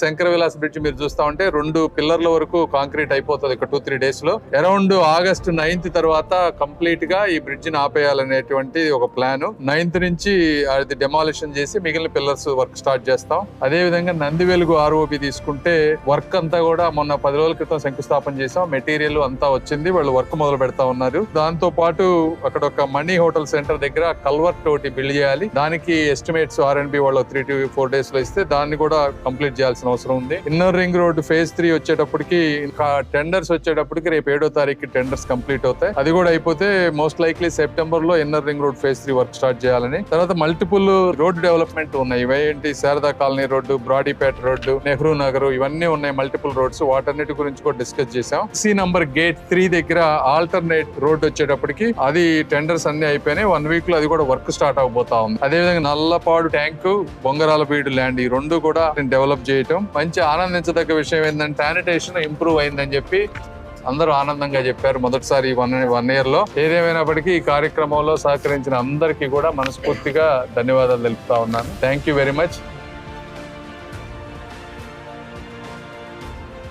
Shankara Vilas bridge మీరు చూస్తా ఉంటే రెండు పిల్లర్ల వరకు కాంక్రీట్ అయిపోతుంది ఒక టూ త్రీ డేస్లో. అరౌండ్ ఆగస్ట్ నైన్త్ తర్వాత కంప్లీట్గా ఈ బ్రిడ్జ్ని ఆపేయాలనేటువంటి ఒక ప్లాన్. నైన్త్ నుంచి అది డెమాలిషన్ చేసి మిగిలిన పిల్లర్స్ వర్క్ స్టార్ట్ చేస్తాం. అదే విధంగా నంది వెలుగు ఆర్ఓబి తీసుకుంటే వర్క్ అంతా కూడా మొన్న పది రోజుల క్రితం శంకుస్థాపన చేసాం మెటీరియల్ అంతా వచ్చింది. వాళ్ళు వర్క్ మొదలు పెడతా ఉన్నారు. దాంతో పాటు అక్కడ ఒక మనీ హోటల్ సెంటర్ దగ్గర కల్వర్ట్ ఒకటి బిల్డ్ చేయాలి. దానికి ఎస్టిమేట్స్ ఆర్ అండ్ బి వాళ్ళు త్రీ టు ఫోర్ డేస్లో ఇస్తే దాన్ని కూడా కంప్లీట్ చేయాల్సి చేయాల్సిన అవసరం ఉంది. Inner ring road phase three వచ్చేటప్పటికి ఇంకా టెండర్స్ వచ్చేటప్పటికి రేపు ఏడో తారీఖు టెండర్స్ కంప్లీట్ అవుతాయి. అది కూడా అయిపోతే మోస్ట్ లైక్లీ సెప్టెంబర్లో inner ring road phase three work start చేయాలని. తర్వాత మల్టిపుల్ రోడ్ డెవలప్మెంట్ ఉన్నాయి. ఇవేంటి Sharada colony road Brodipet road Nehru Nagar ఇవన్నీ ఉన్నాయి మల్టిపుల్ రోడ్స్ వాటన్నిటి గురించి కూడా డిస్కస్ చేసాం సి నంబర్ గేట్ త్రీ దగ్గర ఆల్టర్నేట్ రోడ్ వచ్చేటప్పటికి అది టెండర్స్ అన్ని అయిపోయినాయి. వన్ వీక్లో అది కూడా వర్క్ స్టార్ట్ అవబోతా ఉంది. అదే విధంగా నల్లపాడు ట్యాంకు బొంగరాల బీడు ల్యాండ్ ఈ రెండు కూడా డెవలప్ చేయటం మంచి ఆనందించదగ్గ విషయం ఏంటంటే శానిటేషన్ ఇంప్రూవ్ అయిందని చెప్పి అందరూ ఆనందంగా చెప్పారు మొదటిసారి వన్ వన్ ఇయర్లో. ఏదేమైనప్పటికీ ఈ కార్యక్రమంలో సహకరించిన అందరికీ కూడా మనస్ఫూర్తిగా ధన్యవాదాలు తెలుపుతా ఉన్నాను. Thank you very much